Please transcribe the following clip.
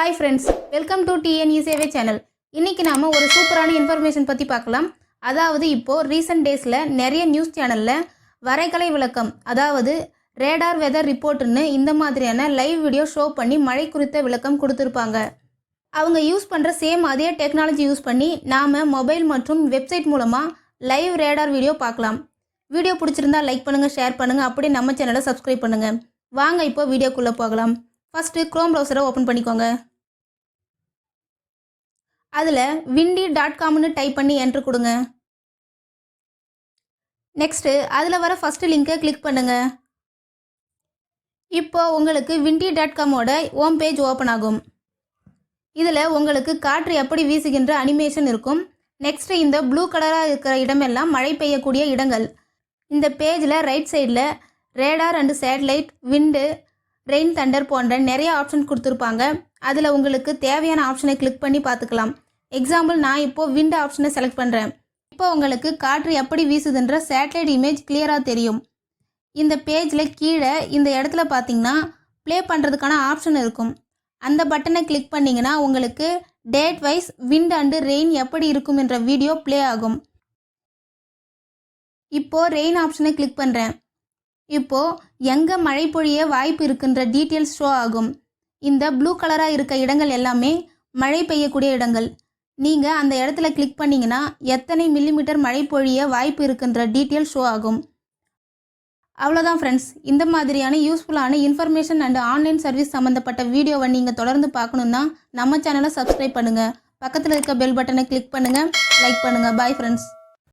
Hi friends welcome to TNE சேவை channel இன்றைக்கி நாம் ஒரு சூப்பரான இன்ஃபர்மேஷன் பற்றி பார்க்கலாம். அதாவது இப்போது ரீசெண்ட் டேஸில் நிறைய நியூஸ் சேனலில் வரைகலை விளக்கம் அதாவது ரேடார் வெதர் ரிப்போர்ட்டுன்னு இந்த மாதிரியான லைவ் வீடியோ ஷோ பண்ணி மழை குறித்த விளக்கம் கொடுத்துருப்பாங்க. அவங்க யூஸ் பண்ணுற சேம் அதே டெக்னாலஜி யூஸ் பண்ணி நாம் மொபைல் மற்றும் வெப்சைட் மூலமாக லைவ் ரேடார் வீடியோ பார்க்கலாம். வீடியோ பிடிச்சிருந்தா லைக் பண்ணுங்கள் ஷேர் பண்ணுங்கள் அப்படியே நம்ம சேனலை சப்ஸ்கிரைப் பண்ணுங்கள் வாங்க இப்போ வீடியோக்குள்ளே போகலாம். ஃபஸ்ட்டு க்ரோம் ப்ரௌசரை ஓப்பன் பண்ணிக்கோங்க. அதில் விண்டி டாட் காம்னு டைப் பண்ணி என்ட்ரு கொடுங்க. நெக்ஸ்ட்டு அதில் வர ஃபஸ்ட்டு லிங்கை கிளிக் பண்ணுங்க. இப்போ உங்களுக்கு விண்டி டாட் காமோட ஹோம் பேஜ் ஓப்பன் ஆகும். இதில் உங்களுக்கு காற்று எப்படி வீசுகின்ற அனிமேஷன் இருக்கும். நெக்ஸ்ட் இந்த ப்ளூ கலராக இருக்கிற இடமெல்லாம் மழை பெய்யக்கூடிய இடங்கள். இந்த பேஜில் ரைட் சைடில் radar and satellite wind rain thunder போன்ற நிறைய ஆப்ஷன் கொடுத்துருப்பாங்க. அதில் உங்களுக்கு தேவையான ஆப்ஷனை கிளிக் பண்ணி பார்த்துக்கலாம். எக்ஸாம்பிள் நான் இப்போது விண்ட் ஆப்ஷனை செலக்ட் பண்ணுறேன் இப்போ உங்களுக்கு காற்று எப்படி வீசுதுன்ற சேட்டலைட் இமேஜ் கிளியராக தெரியும். இந்த பேஜில் கீழே இந்த இடத்துல பார்த்தீங்கன்னா ப்ளே பண்ணுறதுக்கான ஆப்ஷன் இருக்கும். அந்த பட்டனை கிளிக் பண்ணிங்கன்னா உங்களுக்கு date wise wind and rain எப்படி இருக்கும் என்ற வீடியோ ப்ளே ஆகும். இப்போது ரெயின் ஆப்ஷனை கிளிக் பண்ணுறேன் இப்போது எங்கே மழை பொழிய வாய்ப்பு இருக்குன்ற டீட்டெயில்ஸ் ஷோ ஆகும். இந்த ப்ளூ கலராக இருக்க இடங்கள் எல்லாமே மழை பெய்யக்கூடிய இடங்கள். நீங்கள் அந்த இடத்துல கிளிக் பண்ணிங்கன்னா எத்தனை மில்லிமீட்டர் மழை பொழிய வாய்ப்பு இருக்குன்ற டீட்டெயில் ஷோ ஆகும். அவ்வளோதான் ஃப்ரெண்ட்ஸ் இந்த மாதிரியான யூஸ்ஃபுல்லான இன்ஃபர்மேஷன் அண்ட் ஆன்லைன் சர்வீஸ் சம்மந்தப்பட்ட வீடியோவை நீங்கள் தொடர்ந்து பார்க்கணுன்னா நம்ம சேனலை சப்ஸ்கிரைப் பண்ணுங்கள் பக்கத்தில் இருக்க பெல் பட்டனை கிளிக் பண்ணுங்கள் லைக் பண்ணுங்கள் பாய் ஃப்ரெண்ட்ஸ்